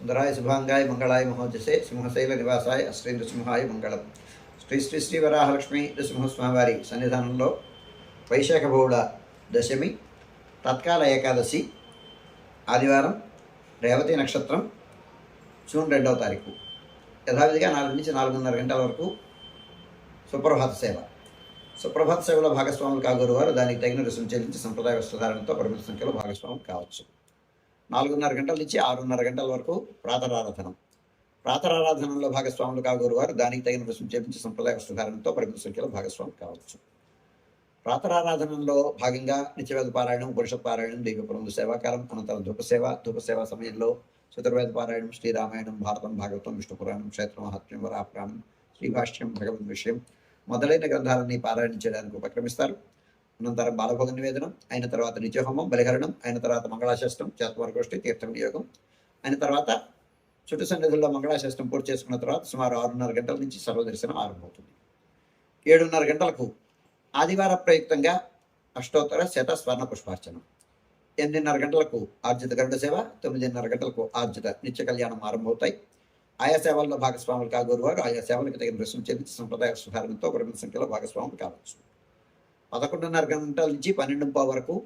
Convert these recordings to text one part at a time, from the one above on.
సుందరాయ శుభాంగాయ మంగళాయ మహోజసే సింహశైల నివాసాయ శ్రీ నృసింహాయ మంగళం. శ్రీ శ్రీ శ్రీ వరాహలక్ష్మి నృసింహస్వామివారి సన్నిధానంలో వైశాఖ బహుళ దశమి తత్కాల ఏకాదశి ఆదివారం రేవతి నక్షత్రం జూన్ రెండవ తారీఖు. యథావిధిగా నాలుగు నుంచి నాలుగున్నర గంటల వరకు సుప్రభాత సేవ. సుప్రభాత సేవలో భాగస్వాములు కాగోరు వారు దానికి తగిన రుసుము చెల్లించి సంప్రదాయ వస్త్రధారణతో పరిమిత సంఖ్యలో భాగస్వాములు కావచ్చు. నాలుగున్నర గంటల నుంచి ఆరున్నర గంటల వరకు ప్రాతరారాధనం. ప్రాతరారాధనలో భాగస్వాములు కాగోరు వారు దానికి తగిన రుసుం చేపించే సంప్రదాయ వస్త్రధారణతో పరిమిత సంఖ్యలో భాగస్వాములు కావచ్చు. ప్రాతరారాధనలో భాగంగా నిత్యవేద పారాయణం ఉపనిషత్ పారాయణం దీపపురందు సేవాకాలం అనంతరం ధూపసేవ సేవ సమయంలో చతుర్వేద పారాయణం శ్రీరామాయణం భారతం భాగవతం విష్ణు పురాణం క్షేత్ర మహాత్మ్యం వరాపురాణం శ్రీభాష్యం భగవద్ విషయం మొదలైన గ్రంథాలన్నీ పారాయణ చేయడానికి ఉపక్రమిస్తారు. అనంతరం బాలభోగ నివేదనం అయిన తర్వాత నిత్యహోమం బలిహరణం అయిన తర్వాత మంగళాశాస్త్రం చేతవర్గోష్ఠి తీర్థం వినియోగం అయిన తర్వాత చుట్టు సన్నిధుల్లో మంగళాశాస్త్రం పూర్తి చేసుకున్న తర్వాత సుమారు ఆరున్నర గంటల నుంచి సర్వదర్శనం ఆరంభమవుతుంది. ఏడున్నర గంటలకు ఆదివార ప్రయుక్తంగా అష్టోత్తర శత స్వర్ణ పుష్పార్చనం. ఎనిమిదిన్నర గంటలకు ఆర్జిత గరుడ సేవ తొమ్మిదిన్నర గంటలకు ఆర్జిత నిత్య కళ్యాణం ఆరంభమవుతాయి. ఆయా సేవల్లో భాగస్వాములు కాగోరు వారు ఆయా సేవలకు తగిన రుసుము చెల్లించి సంప్రదాయ సుధారణతో పరిమిత సంఖ్యలో భాగస్వాములు కావచ్చు. పదకొండున్నర గంటల నుంచి పన్నెండు వరకు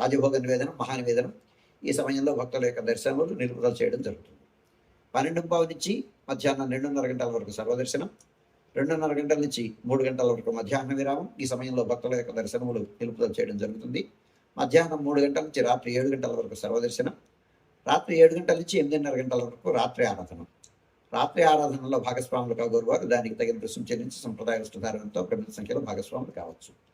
రాజభోగ నివేదనం మహానివేదనం ఈ సమయంలో భక్తుల యొక్క దర్శనములు నిలుపుదల చేయడం జరుగుతుంది. పన్నెండు పావు నుంచి మధ్యాహ్నం రెండున్నర గంటల వరకు సర్వదర్శనం రెండున్నర గంటల నుంచి మూడు గంటల వరకు మధ్యాహ్న విరామం. ఈ సమయంలో భక్తుల యొక్క దర్శనములు నిలుపుదల చేయడం జరుగుతుంది. మధ్యాహ్నం మూడు గంటల నుంచి రాత్రి ఏడు గంటల వరకు సర్వదర్శనం రాత్రి ఏడు గంటల నుంచి ఎనిమిదిన్నర గంటల వరకు రాత్రి ఆరాధన. రాత్రి ఆరాధనలో భాగస్వాములు కాగోరు వారు దానికి తగిన రుసుం చెల్లించి సంప్రదాయ వస్తుధారణతో ప్రమిత సంఖ్యలో భాగస్వాములు కావచ్చు.